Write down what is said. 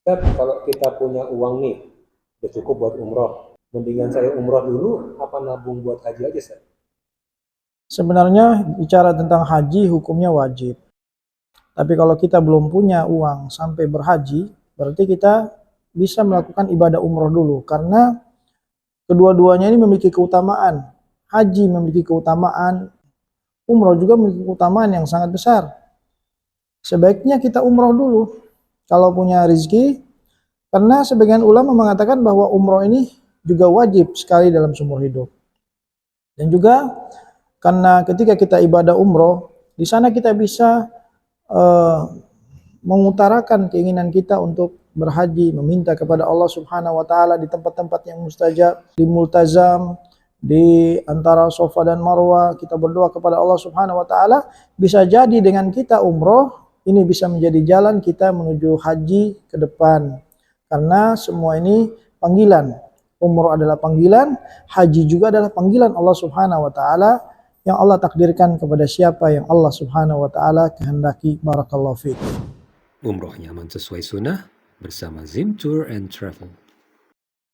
Ustaz, kalau kita punya uang nih, udah cukup buat umroh. Mendingan saya umroh dulu, apa nabung buat haji aja, Ustaz? Sebenarnya bicara tentang haji hukumnya wajib. Tapi kalau kita belum punya uang sampai berhaji, berarti kita bisa melakukan ibadah umroh dulu. Karena kedua-duanya ini memiliki keutamaan. Haji memiliki keutamaan, umroh juga memiliki keutamaan yang sangat besar. Sebaiknya kita umroh dulu kalau punya rezeki, karena sebagian ulama mengatakan bahwa umroh ini juga wajib sekali dalam seumur hidup. Dan juga karena ketika kita ibadah umroh, di sana kita bisa uh, mengutarakan keinginan kita untuk berhaji, meminta kepada Allah Subhanahu wa taala di tempat-tempat yang mustajab, di multazam, di antara Sofa dan Marwah kita berdoa kepada Allah Subhanahu wa taala bisa jadi dengan kita umroh ini bisa menjadi jalan kita menuju haji ke depan. Karena semua ini panggilan. Umroh adalah panggilan haji juga adalah panggilan Allah Subhanahu wa taala yang Allah takdirkan kepada siapa yang Allah Subhanahu wa taala kehendaki. Barakallahu fiik. Umroh nyaman sesuai sunnah bersama Zim Tour and Travel